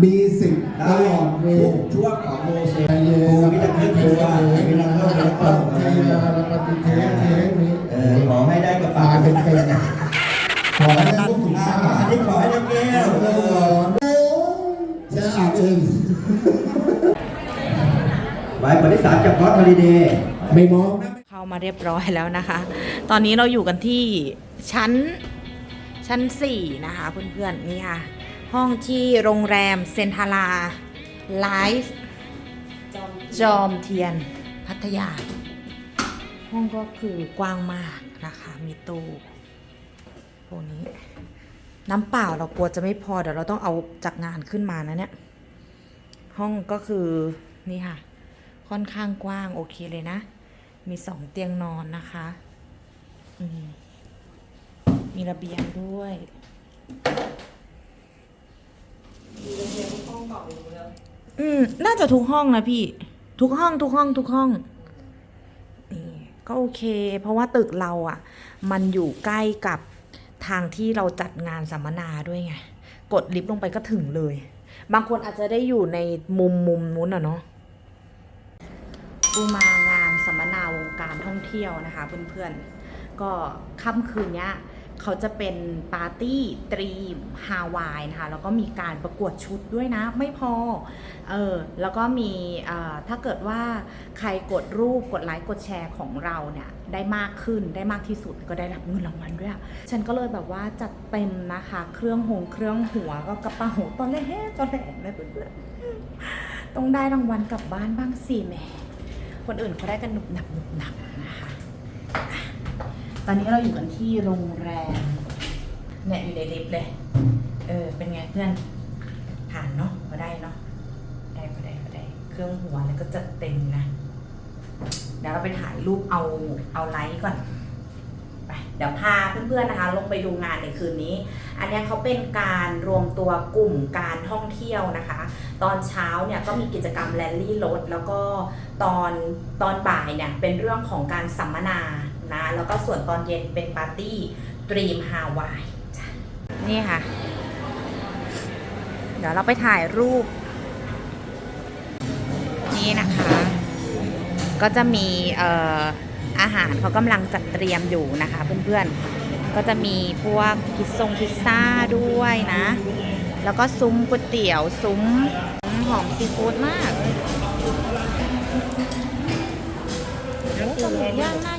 มีสิทธิ์ได้ลอดเวทุกช่วงของโมเสสใจเย็นภูมิจะขึ้นตัวมีนักเล่าแล้วก็เทยาแล้วก็ติเทเทนี้เออขอให้ได้กระป๋าเป็นเป็นขอให้ได้พวกถุงอ่าผ้าอันนี้ขอให้ได้แก้วเออจะอ่านเองไว้บริษัทจากพอดฮอลิเดย์ไม่มองเข้ามาเรียบร้อยแล้วนะคะ ตอนนี้เราอยู่กันที่ชั้นชั้น 4 นะคะเพื่อนๆนี่ค่ะ ห้องที่โรงแรมเซนทาราไลฟ์จอมเทียนพัทยา ห้องก็คือกว้างมากนะคะ มีตู้พวกนี้ น้ำเปล่าเรากลัวจะไม่พอ เดี๋ยวเราต้องเอาจากงานขึ้นมานะเนี่ย ห้องก็คือนี่ค่ะ ค่อนข้างกว้างโอเคเลยนะ มีสองเตียงนอนนะคะมมีระเบียงด้วย อืม น่าจะทุกห้องนะพี่ ทุกห้องทุกห้องทุกห้องนี่ก็โอเค เพราะว่าตึกเราอะ่ะ มันอยู่ใกล้กับทางที่เราจัดงานสัมมนาด้วยไง กดลิฟต์ลงไปก็ถึงเลย บางคนอาจจะได้อยู่ในมุมมุมนู้นอะเนาะปูมางานสัมมนาวงการท่องเที่ยวนะคะเพื่อนๆ ก็ค่ำคืนเนี้ย เขาจะเป็นปาร์ตี้ตรีมฮาวายนะคะ แล้วก็มีการประกวดชุดด้วยนะ ไม่พอ เออ แล้วก็มีถ้าเกิดว่าใครกดรูปกดไลค์กดแชร์ของเราเนี่ย ได้มากขึ้นได้มากที่สุดก็ได้รับเงินรางวัลด้วย ฉันก็เลยแบบว่าจัดเต็มนะคะ เครื่องหงเครื่องหัวก็กระเป๋าตอนแรกตอนแรกเลยเพื่อนๆต้องได้รางวัลกลับบ้านบ้างสิแหมคนอื่นเขาได้กันหนุบหนับหนุบหนับนะคะ ตอนนี้เราอยู่กันที่โรงแรมเนี่ยอยู่ในลิฟต์เลย เออ เป็นไงเพื่อน ผ่านเนาะมาได้เนาะ ได้มาได้มาได้ เครื่องหัวแล้วก็จัดเต็มนะ เดี๋ยวเราไปถ่ายรูปเอาเอาไลท์ก่อน ไป เดี๋ยวพาเพื่อนๆนะคะ ลงไปดูงานในคืนนี้ อันนี้เขาเป็นการรวมตัวกลุ่มการท่องเที่ยวนะคะ ตอนเช้าเนี่ยก็มีกิจกรรมแรลลี่รถแล้วก็ตอนตอนบ่ายเนี่ยเป็นเรื่องของการสัมมนา นะ แล้วก็ส่วนตอนเย็นเป็นปาร์ตี้ดรีมฮาวายจ้ะนี่ค่ะ เดี๋ยวเราไปถ่ายรูป นี่นะคะ ก็จะมีเอ่ออาหารเขากำลังจัดเตรียมอยู่นะคะ เพื่อนๆ ก็จะมีพวกพิซซงพิซซ่าด้วยนะ แล้วก็ซุ้มก๋วยเตี๋ยวซุ้มหอมซีฟู้ดมากโอ้ปลาหมึกย่างน่า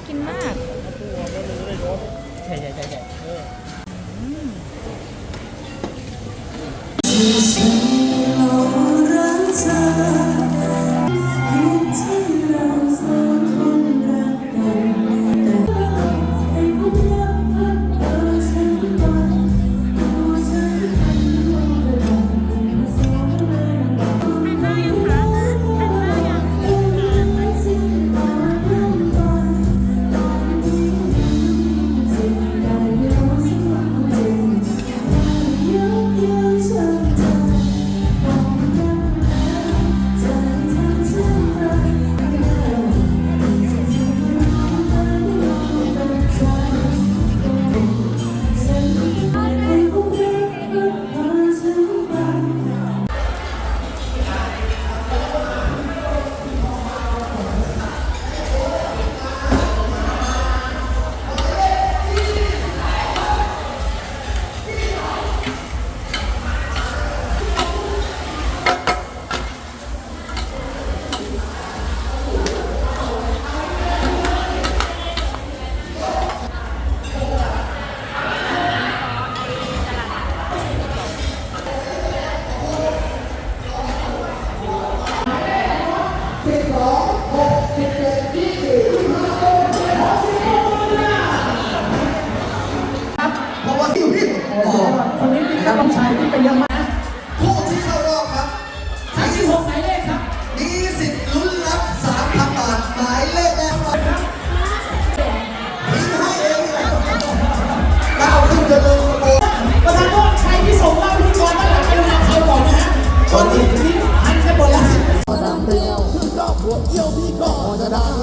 พวกเที่ยวพี่ก็จะดัง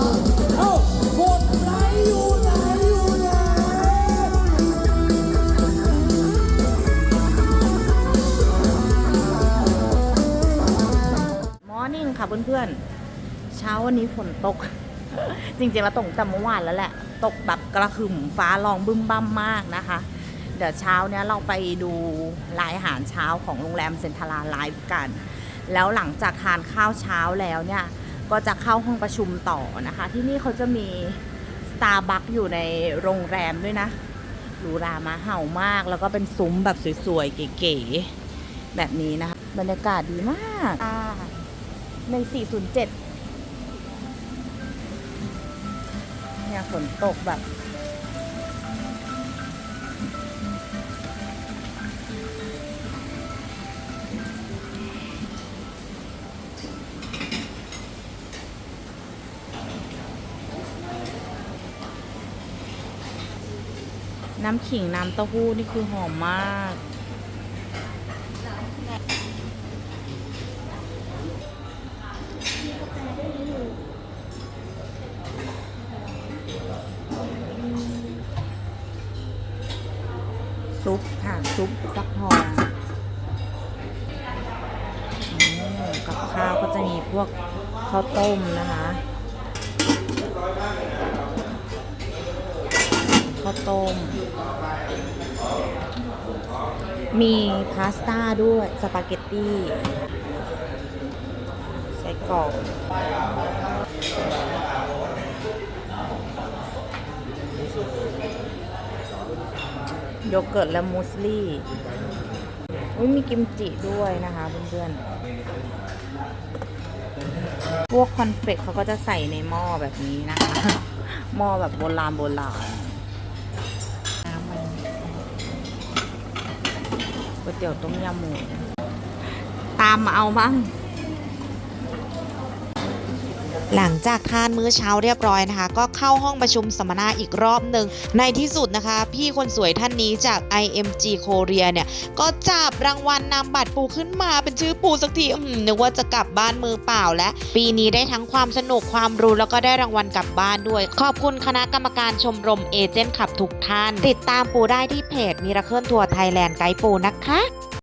เอ้าพวกไหนอยู่ไหนอยู่ไหนมอร์นิ่งค่ะเพื่อนๆ เช้าวันนี้ฝนตก จริงๆแล้วตกแต่เมื่อวานแล้วแหละ ตกแบบกระหึ่มฟ้าร้องบึ้มบ้ามมากนะคะ เดี๋ยวเช้าเนี้ยเราไปดูรายอาหารเช้าของโรงแรมเซนทาราไลฟ์กันแล้วหลังจากทานข้าวเช้าแล้วเนี่ย ก็จะเข้าห้องประชุมต่อนะคะ ที่นี่เขาจะมีสตาร์บัคอยู่ในโรงแรมด้วยนะหรูหรามาเห่ามาก แล้วก็เป็นซุ้มแบบสวยๆ เก๋ๆ แบบนี้นะคะ บรรยากาศดีมากอ่าใน407เนี่ยฝนตกแบบ น้ำขิงน้ำเต้าหู้นี่คือหอมมาก ซุปค่ะ ซุปฟักทองอืมกับข้าวก็จะมีพวกข้าวต้มนะคะาวต้ม มีพาสต้าด้วย สปาเกตตี้ไส้กรอกโยเกิร์ตและมูสลี่อุ้ยมีกิมจิด้วยนะคะเพื่อนๆ พวกคอนเฟกเขาก็จะใส่ในหม้อแบบนี้นะคะ หม้อแบบโบราณโบราณ วยเตี๋ยวต้มยำหมู ตามมาเอาบ้าง หลังจากทานมื้อเช้าเรียบร้อยนะคะ ก็เข้าห้องประชุมสัมมนาอีกรอบหนึ่งในที่สุดนะคะ พี่คนสวยท่านนี้จาก IMG Korea เนี่ย ก็จับรางวัลนำบัตรปูขึ้นมาเป็นชื่อปูสักทีนึกว่าจะกลับบ้านมือเปล่าและ ปีนี้ได้ทั้งความสนุกความรู้แล้วก็ได้รางวัลกลับบ้านด้วย ขอบคุณคณะกรรมการชมรมเอเจนต์ขับทุกท่าน ติดตามปูได้ที่เพจมีระเคิลทัวร์ไทยแลนด์ไกด์ปูนะคะ